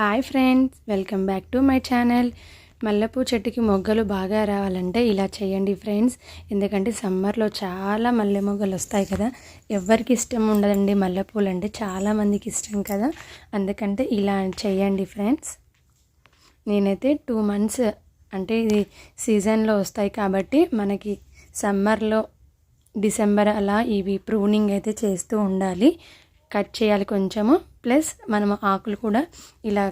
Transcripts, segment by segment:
Hi friends welcome back to my channel. మల్లెపూ చెట్టుకి మొగ్గలు బాగా రావాలంటే ఇలా చేయండి ఫ్రెండ్స్. ఎందుకంటే సమ్మర్లో చాలా మల్లె మొగ్గలు వస్తాయి కదా. ఎవరికి ఇష్టం ఉండదండి మల్లెపూలు అంటే చాలామందికి ఇష్టం కదా. అందుకంటే ఇలా చేయండి ఫ్రెండ్స్. నేనైతే టూ మంత్స్ అంటే ఇది సీజన్లో వస్తాయి కాబట్టి మనకి సమ్మర్లో డిసెంబర్ అలా ఇవి ప్రూనింగ్ అయితే చేస్తూ ఉండాలి. కట్ చేయాలి కొంచెము. ప్లస్ మనము ఆకులు కూడా ఇలా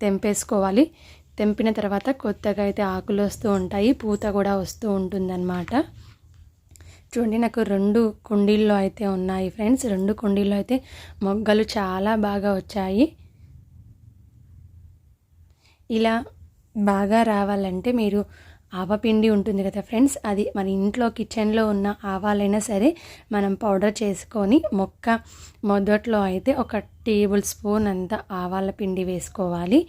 తెంపేసుకోవాలి. తెంపిన తర్వాత కొత్తగా అయితే ఆకులు వస్తూ ఉంటాయి. పూత కూడా వస్తూ ఉంటుందన్నమాట. చూడండి నాకు రెండు కుండీల్లో అయితే ఉన్నాయి ఫ్రెండ్స్. రెండు కుండీల్లో అయితే మొగ్గలు చాలా బాగా వచ్చాయి. ఇలా బాగా రావాలంటే మీరు ఆవపిండి ఉంటుంది కదా ఫ్రెండ్స్ అది మన ఇంట్లో కిచెన్లో ఉన్న ఆవాలైనా సరే మనం పౌడర్ చేసుకొని మొక్క మొదట్లో అయితే ఒక టేబుల్ స్పూన్ అంత ఆవాల పిండి వేసుకోవాలి.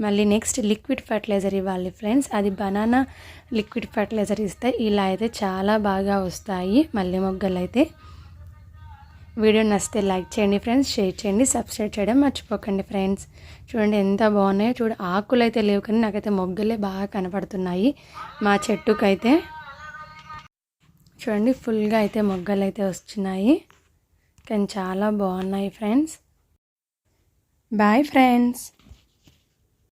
మళ్ళీ నెక్స్ట్ లిక్విడ్ ఫర్టిలైజర్ ఇవ్వాలి ఫ్రెండ్స్ అది బనానా లిక్విడ్ ఫర్టిలైజర్ ఇస్తే ఇలా అయితే చాలా బాగా వస్తాయి. మల్లె మొగ్గలు అయితే వీడియో నచ్చితే లైక్ చేయండి ఫ్రెండ్స్ షేర్ చేయండి సబ్స్క్రైబ్ చేయడం మర్చిపోకండి ఫ్రెండ్స్. చూడండి ఎంత బాగున్నాయో. చూడ ఆకులు అయితే లేవు కానీ నాకైతే మొగ్గలే బాగా కనపడుతున్నాయి. మా చెట్టుకైతే చూడండి ఫుల్గా అయితే మొగ్గలు అయితే వస్తున్నాయి. కానీ చాలా బాగున్నాయి ఫ్రెండ్స్. Bye friends